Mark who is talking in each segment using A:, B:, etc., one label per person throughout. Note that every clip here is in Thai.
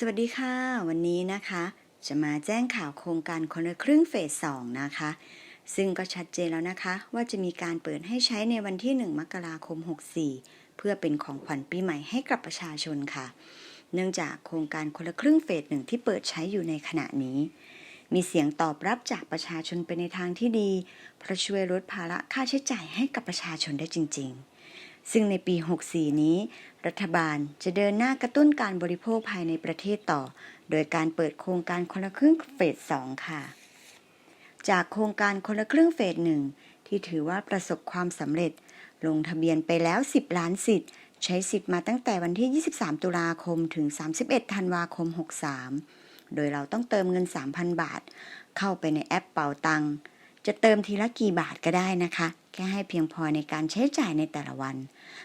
A: สวัสดีค่ะ วันนี้นะคะ จะมาแจ้งข่าวโครงการคนละครึ่งเฟส 2 นะคะ ซึ่งก็ชัดเจนแล้วนะคะ ว่าจะมีการเปิดให้ใช้ในวันที่ 1 มกราคม 64 เพื่อเป็นของขวัญปีใหม่ให้กับประชาชนค่ะ เนื่องจากโครงการคนละครึ่งเฟสหนึ่งที่เปิดใช้อยู่ในขณะนี้ มีเสียงตอบรับจากประชาชนไปในทางที่ดี เพราะช่วยลดภาระค่าใช้จ่ายให้กับประชาชนได้จริง ๆ ซึ่งในปี 64 นี้ รัฐบาลจะเดินหน้ากระตุ้นการบริโภคภายในประเทศต่อ โดยการเปิดโครงการคนละครึ่งเฟส 2 ค่ะ จากโครงการคนละครึ่งเฟสหนึ่งที่ถือว่าประสบความสำเร็จ ลงทะเบียนไปแล้ว 10 ล้านสิทธิ์ ใช้สิทธิ์มาตั้งแต่วันที่ 23 ตุลาคมถึง 31 ธันวาคม 63 โดยเราต้องเติมเงิน 3,000 บาท เข้าไปในแอปเป๋าตังค์ จะเติมทีละกี่บาทก็ได้นะคะ แค่ให้เพียงพอในการใช้จ่ายในแต่ละวัน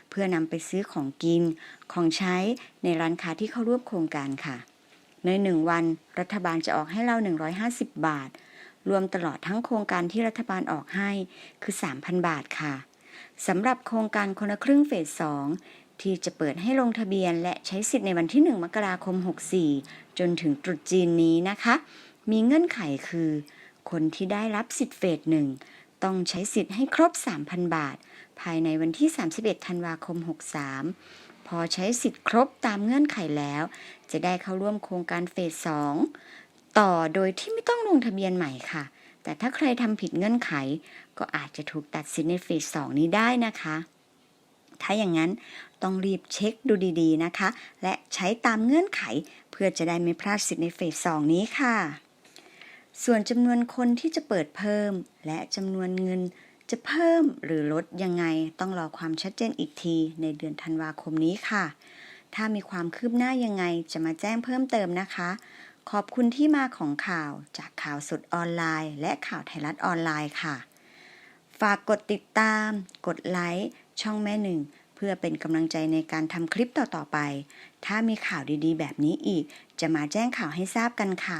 A: เพื่อนำไปซื้อของกิน ของใช้ในร้านค้าที่เข้าร่วมโครงการค่ะ ในหนึ่งวัน รัฐบาลจะออกให้เรา 150 บาท รวมตลอดทั้งโครงการที่รัฐบาลออกให้คือ 3,000 บาทค่ะสำหรับโครงการคนละครึ่งเฟส 2ที่จะเปิดให้ลงทะเบียนและใช้สิทธิ์ในวันที่ 1 มกราคม 64 จนถึงตรุษจีนนี้นะคะ มีเงื่อนไขคือ คนที่ได้รับสิทธิ์เฟสหนึ่งต้องใช้สิทธิ์ให้ครบ 3,000 บาท ภายในวันที่ 31 ธันวาคม 63 พอใช้สิทธิ์ครบตามเงื่อนไขแล้ว จะได้เข้าร่วมโครงการเฟส 2 ต่อโดยที่ไม่ต้องลงทะเบียนใหม่ค่ะ แต่ถ้าใครทำผิดเงื่อนไข ก็อาจจะถูกตัดสินในเฟส 2 นี้ได้นะคะ ถ้าอย่างนั้นต้องรีบเช็คดูดีๆนะคะ และใช้ตามเงื่อนไข เพื่อจะได้ไม่พลาดสิทธิ์ในเฟส 2 นี้ค่ะ ส่วนจำนวนคนที่จะเปิดเพิ่ม และจำนวนเงินจะเพิ่มหรือลดยังไงต้องรอความชัดเจนอีกทีในเดือนธันวาคมนี้ค่ะ ถ้ามีความคืบหน้ายังไงจะมาแจ้งเพิ่มเติมนะคะ ขอบคุณที่มาของข่าวจากข่าวสดออนไลน์ และข่าวไทยรัฐออนไลน์ค่ะ ฝากกดติดตาม กดไลค์ช่องแม่หนึ่งเพื่อเป็นกำลังใจในการทำคลิปต่อๆไป ถ้ามีข่าวดีๆ แบบนี้อีก จะมาแจ้งข่าวให้ทราบกันค่ะ